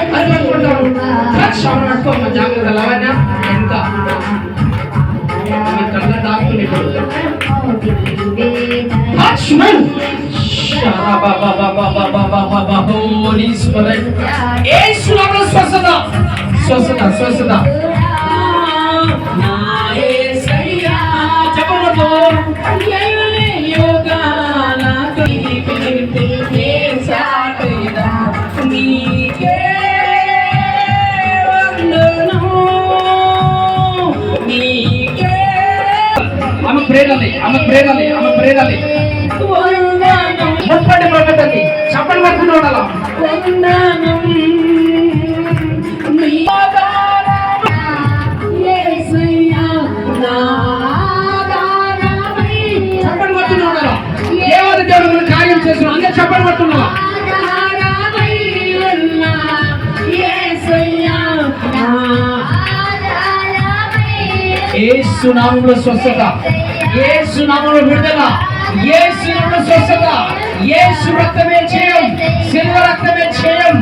అది పట్టుకుంటాం టచ్ అవును పట్టుకోమ్మ జాగ్రత్త లవణ్య ఎంత ఆమె కళ్ళ దాక్కుని టచ్ మన్ హోలీ స్పిరిట్ ఆమె ఆమె ప్రేరలి ఆమె ప్రేరలి. ముప్పటి ప్రకటనకి చెప్పండి పట్టుకుని ఉండాలా? చెప్పండి పట్టుకుని ఉండాలా? దేవాది దేవుడు కార్యం చేసిన అందరూ చెప్పండి పట్టుకున్నావా ఏసు నామంలో స్వస్థత. ఏసు నామములో విడుదల ఏసు నామములో స్వస్థత ఏసు రక్తమే చేయం సిల్వ రక్తమే చేయం.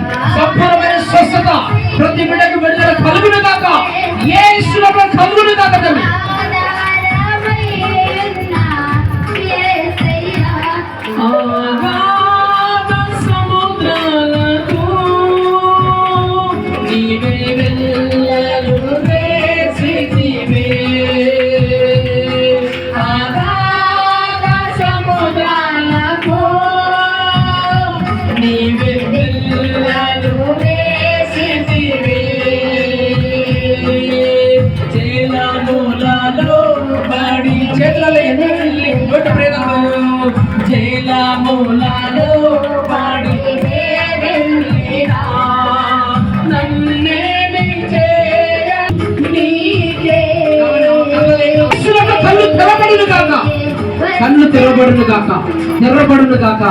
జలములలో పడి కళ్ళు తెరవబడును కాక తెరవబడును కాక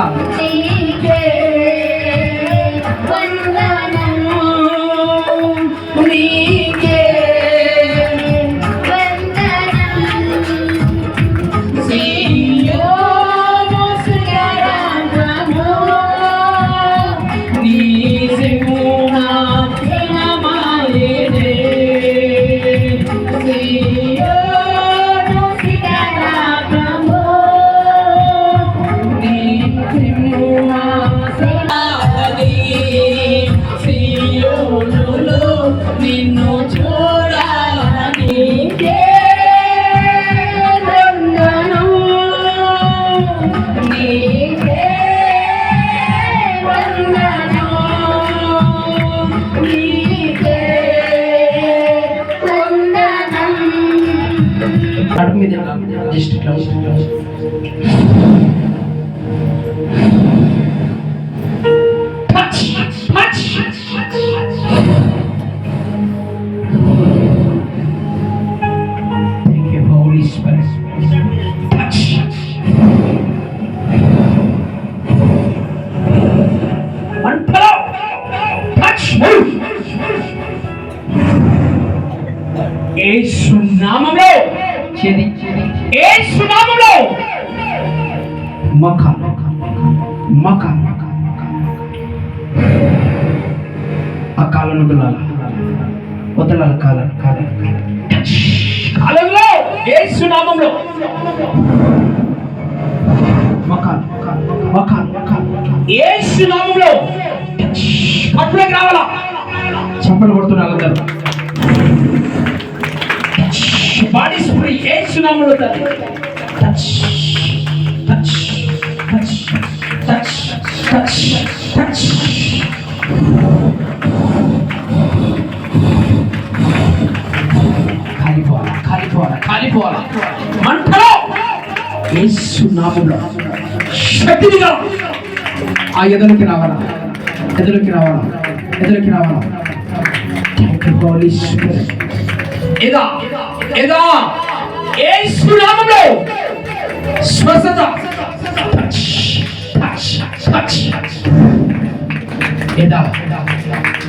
యేసు చెది యేసు మక మక ఆ కాలను వదలాల వదలాల కాల. కాల కాలంలో. ఏ సునామంలో మకాన్ మకాన్ మకాన్ యేసు నామంలో కట్టులోకి రావాలా చప్పలు కొడుతున్నారు అందరూ. బాడీ స్ప్రే యేసు నామంలో తల్లి touch touch touch touch touch touch. కాలిపోవాలా కాలిపోవాలా కాలిపోవాలా. మంటలో ఏసు నామంలో శక్తిగా ఆ ఎదురుకి రావాలా ఎదురుకి రావాలా ఎదురుకి రావాలా. థ్యాంక్ యూ హోలీ స్పిరిట్ ఏ ఇదా స్వస్థత. ఏదా?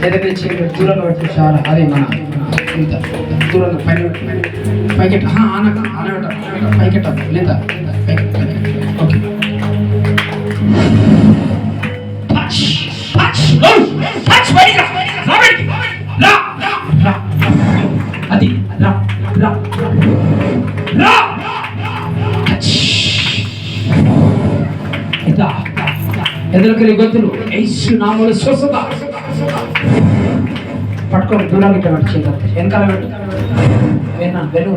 ఏదైతే చేయడం దూరంగా పెట్టి చాలా. అది మన ఇంత దూరంగా పైన పైకెట్ట. ఆనక ఆనబెట్ట పైకెట్ట. లేదా పైకెట్ ఇదా ఎదురుకలి గొంతులు. యేసు నామములో స్వస్థత. పట్టుకొని దూరానికి పెట్టు చేత వెనకాల పెట్టు. విన్నా వెను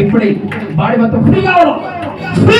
ఇప్పుడు బాడీ మొత్తం ఫ్రీ కావడం. ఫ్రీ